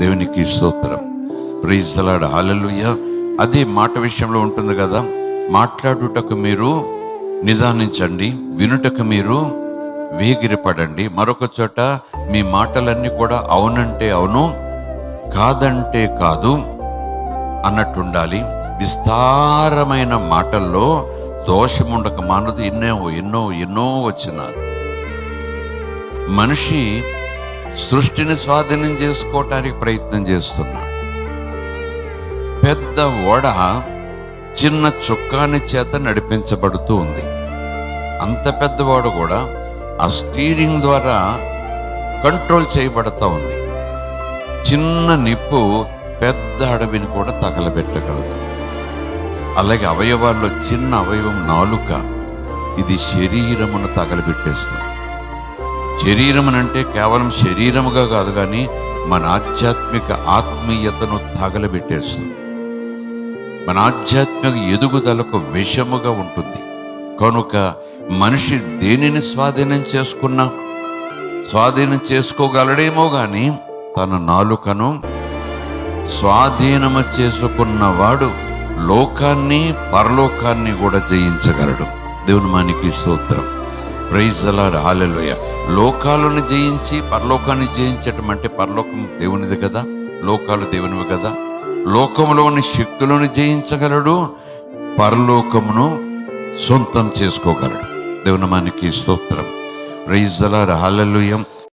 దేవునికి స్తోత్రం. ప్రైజ్లాడు హాలలుయ్య అదే మాట విషయంలో ఉంటుంది కదా. మాట్లాడుటకు మీరు నిదానించండి. వినుటకు మీరు వేగిరపడండి. మరొక చోట మీ మాటలన్నీ కూడా అవునంటే అవును కాదంటే కాదు అన్నట్టుండాలి. విస్తారమైన మాటల్లో దోషం ఉండక మానదు. ఎన్నో ఎన్నో ఎన్నో వచ్చినారు మనిషి సృష్టిని స్వాధీనం చేసుకోవటానికి ప్రయత్నం చేస్తున్నాడు పెద్ద ఓడ చిన్న చుక్కాని చేత నడిపించబడుతూ ఉంది. అంత పెద్ద ఓడ కూడా ఆ స్టీరింగ్ ద్వారా కంట్రోల్ చేయబడతా ఉంది. చిన్న నిప్పు పెద్ద అడవిని కూడా తగలబెట్టగలదు. అలాగే అవయవాల్లో చిన్న అవయవం నాలుక ఇది శరీరమును తగలబెట్టేస్తుంది. శరీరం అంటే కేవలం శరీరముగా కాదు కానీ మన ఆధ్యాత్మిక ఆత్మీయతను తగలబెట్టేస్తుంది. మన ఆధ్యాత్మిక ఎదుగుదలకు విషముగా ఉంటుంది. కనుక మనిషి దేనిని స్వాధీనం చేసుకున్నా స్వాధీనం చేసుకోగలడేమో కానీ తన నాలుకను స్వాధీనము చేసుకున్నవాడు లోకాన్ని పరలోకాన్ని కూడా జయించగలడు. దేవుని మానికి స్తోత్రం. ప్రైజ్ అలాడ్ హాలెలుయ లోకాలను జయించి పరలోకాన్ని జయించటం అంటే పరలోకం దేవునిది కదా? లోకాలు దేవునివి కదా? లోకంలోని శక్తులను జయించగలడు పరలోకమును సొంతం చేసుకోగలడు. దేవునమానికి స్తోత్రం. ప్రైజ్ అలాడ్ హాలెలుయం